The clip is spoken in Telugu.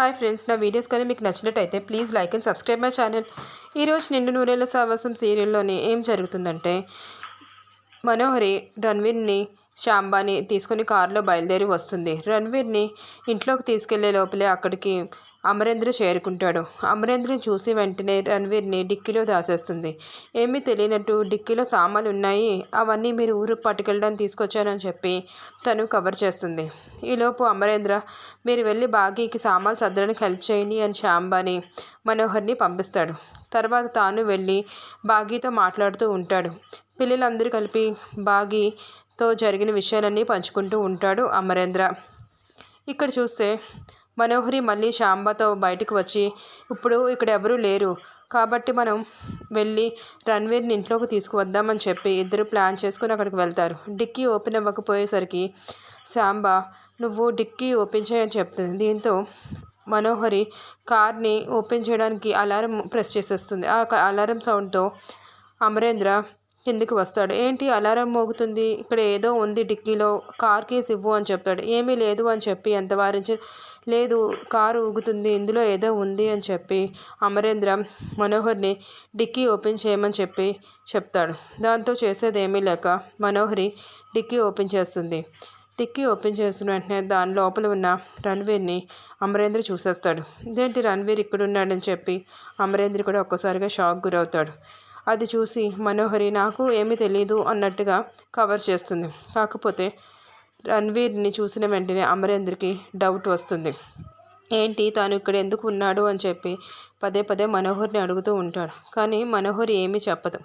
హాయ్ ఫ్రెండ్స్ నా వీడియోస్ కానీ మీకు నచ్చినట్టయితే please like and subscribe my channel ఈరోజు నిండు నూరేళ్ళ సావాసం సీరియల్లోని ఏం జరుగుతుందంటే మనోహరి రణ్వీర్ని శాంబాని తీసుకుని కారులో బయలుదేరి వస్తుంది. రణ్వీర్ని ఇంట్లోకి తీసుకెళ్ళే లోపలే అక్కడికి అమరేంద్ర చేరుకుంటాడు. అమరేంద్రని చూసి వెంటనే రణవీర్ని డిక్కీలో దాసేస్తుంది. ఏమీ తెలియనట్టు డిక్కీలో సామాన్లు ఉన్నాయి అవన్నీ మీరు ఊరు పట్టుకెళ్ళడానికి తీసుకొచ్చానని చెప్పి తను కవర్ చేస్తుంది. ఈలోపు అమరేంద్ర మీరు వెళ్ళి బాగీకి సామాన్లు సర్దడానికి హెల్ప్ చేయండి అని శాంబాని మనోహర్ని పంపిస్తాడు. తర్వాత తాను వెళ్ళి బాగీతో మాట్లాడుతూ ఉంటాడు. పిల్లలందరూ కలిపి బాగీతో జరిగిన విషయాలన్నీ పంచుకుంటూ ఉంటాడు అమరేంద్ర. ఇక్కడ చూస్తే మనోహరి మళ్ళీ శాంబతో బయటకు వచ్చి ఇప్పుడు ఇక్కడ ఎవరూ లేరు. కాబట్టి మనం వెళ్ళి రణ్వీర్ని ఇంట్లోకి తీసుకువద్దామని చెప్పి ఇద్దరు ప్లాన్ చేసుకుని అక్కడికి వెళ్తారు. డిక్కీ ఓపెన్ అవ్వకపోయేసరికి శాంబా నువ్వు డిక్కీ ఓపెన్ చేయని చెప్తుంది దీంతో మనోహరి కార్ని ఓపెన్ చేయడానికి అలారం ప్రెస్ చేసేస్తుంది. ఆ అలారం సౌండ్తో అమరేంద్ర కిందికి వస్తాడు. ఏంటి అలారం మోగుతుంది? ఇక్కడ ఏదో ఉంది డిక్కీలో. కార్ కేస్ ఇవ్వు అని చెప్తాడు ఏమీ లేదు అని చెప్పి ఎంత వారించి లేదు కారు ఊగుతుంది ఇందులో ఏదో ఉంది అని చెప్పి అమరేంద్ర మనోహర్ని డిక్కీ ఓపెన్ చేయమని చెప్పి చెప్తాడు. దాంతో చేసేది ఏమీ లేక మనోహరి డిక్కీ ఓపెన్ చేస్తుంది. డిక్కీ ఓపెన్ చేసిన వెంటనే దాని లోపల ఉన్న రణ్వీర్ని అమరేంద్ర చూసేస్తాడు. ఇదేంటి రణ్వీర్ ఇక్కడ ఉన్నాడని చెప్పి అమరేంద్ర కూడా ఒక్కసారిగా షాక్ గురవుతాడు. అది చూసి మనోహరి నాకు ఏమీ తెలియదు అన్నట్టుగా కవర్ చేస్తుంది. కాకపోతే రణ్వీర్ని చూసిన వెంటనే అమరేంద్రకి డౌట్ వస్తుంది. ఏంటి? తాను ఇక్కడ ఎందుకు ఉన్నాడు? అని చెప్పి పదే పదే మనోహర్ని అడుగుతూ ఉంటాడు. కానీ మనోహరి ఏమీ చెప్పదు.